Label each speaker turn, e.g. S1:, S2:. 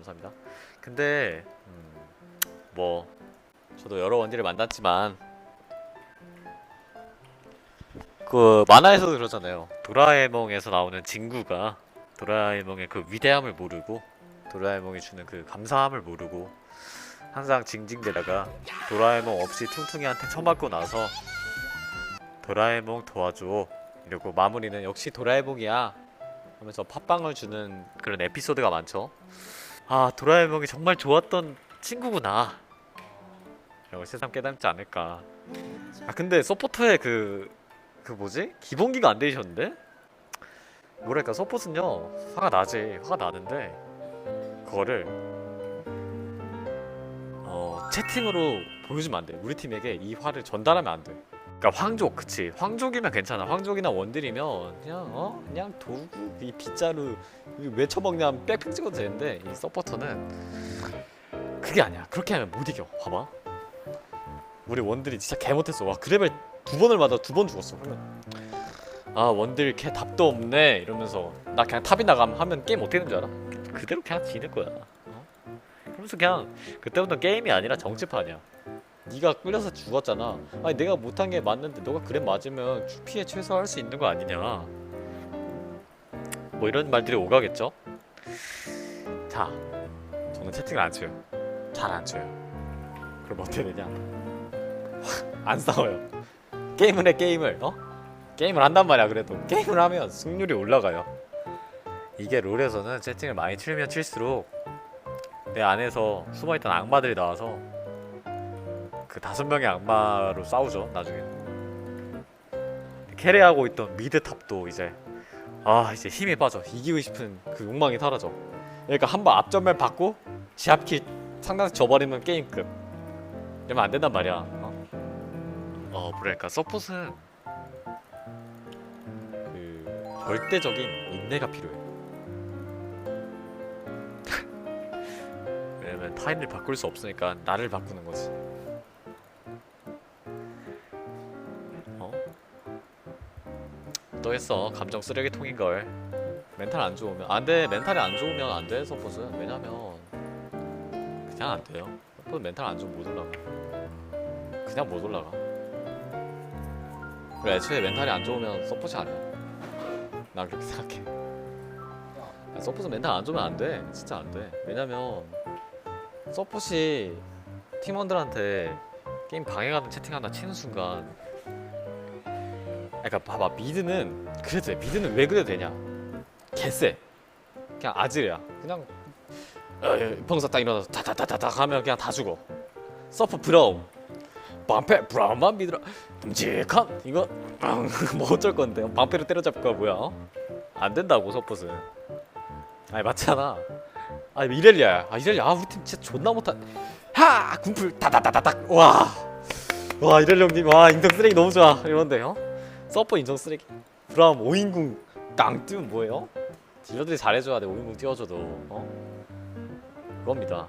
S1: 감사합니다. 근데 음, 뭐 저도 여러 원딜을 만났지만 그 만화에서도 그러잖아요. 도라에몽에서 나오는 진구가 도라에몽의 그 위대함을 모르고 도라에몽이 주는 그 감사함을 모르고 항상 징징대다가 도라에몽 없이 퉁퉁이한테 처맞고 나서 도라에몽 도와줘 이러고 마무리는 역시 도라에몽이야 하면서 팟빵을 주는 그런 에피소드가 많죠. 아 도라에몽이 정말 좋았던 친구구나. 라고 새삼 깨닫지 않을까. 아 근데 서포터의 그, 그 뭐지? 기본기가 안 되셨는데? 뭐랄까 서포트는요 화가 나지 화가 나는데 그거를 어 채팅으로 보여주면 안 돼. 우리 팀에게 이 화를 전달하면 안 돼. 그러니까 황족 그치. 황족이면 괜찮아. 황족이나 원딜이면 그냥 어? 그냥 도구? 이 빗자루 왜 쳐먹냐 백핑 찍어도 되는데 이 서포터는. 그게 아니야. 그렇게 하면 못 이겨. 봐봐. 우리 원딜이 진짜 개 못했어. 와 그레벨 두 번을 맞아. 두 번 죽었어 그러면. 아 원딜 걔 답도 없네. 이러면서 나 그냥 탑이 나가면 하면 게임 어떻게 되는 줄 알아? 그대로 그냥 지는 거야. 어? 그러면서 그냥 그때부터 게임이 아니라 정치판이야 네가 끌려서 죽었잖아. 아니 내가 못한 게 맞는데 너가 그래 맞으면 피해 최소화할 수 있는 거 아니냐. 뭐 이런 말들이 오가겠죠. 자, 저는 채팅을 안 쳐요. 잘 안 쳐요. 그럼 어떻게 되냐? 안 싸워요. 게임을 해 게임을 어? 게임을 한단 말이야 그래도 게임을 하면 승률이 올라가요. 이게 롤에서는 채팅을 많이 치면 칠수록 내 안에서 숨어있던 악마들이 나와서 그 다섯 명의 악마로 싸우죠 나중에. 캐리하고 있던 미드 탑도 이제 아 이제 힘이 빠져. 이기고 싶은 그 욕망이 사라져. 그러니까 한번 앞전면 받고 지압키 상당히 져버리면 게임 끝. 이러면 안 된단 말이야. 어, 어 뭐랄까 서폿은 그 절대적인 인내가 필요해. 왜냐면 타인을 바꿀 수 없으니까 나를 바꾸는 거지 또 했어 감정 쓰레기통인 걸 멘탈 안 좋으면 안돼 멘탈이 안 좋으면 안 돼 서폿은 왜냐면 그냥 안 돼요. 서폿 멘탈 안 좋으면 못 올라가. 그냥 못 올라가. 그래 애초에 멘탈이 안 좋으면 서폿이 아니야 난 그렇게 생각해. 야, 서폿은 멘탈 안 좋으면 안돼. 진짜 안돼. 왜냐면 서폿이 팀원들한테 게임 방해가는 채팅 하나 치는 순간 그러니까 봐봐 미드는 그래도 돼. 미드는 왜 그래도 되냐? 개쎄. 그냥 아질이야. 그냥 어, 병사 딱 일어나서 다다다다닥 하면 그냥 다 죽어. 서프 브라움. 방패 브라움만 믿으라. 듬직한 이거 뭐 어쩔 건데? 방패로 때려잡을 거야 뭐야? 어? 안 된다고 서폿은 아니 맞잖아. 아 이렐리아야. 아 이렐리아 아 우리 팀 진짜 존나 못한. 하! 군풀 다다다다닥. 와와 이렐리 형님 와 인성 쓰레기 너무 좋아. 이런데 어 서퍼 인성 쓰레기. 브라움 5인궁 땅 뜨면 뭐예요? 딜러들이 잘해줘야 돼 5인궁 띄워줘도. 어? 그겁니다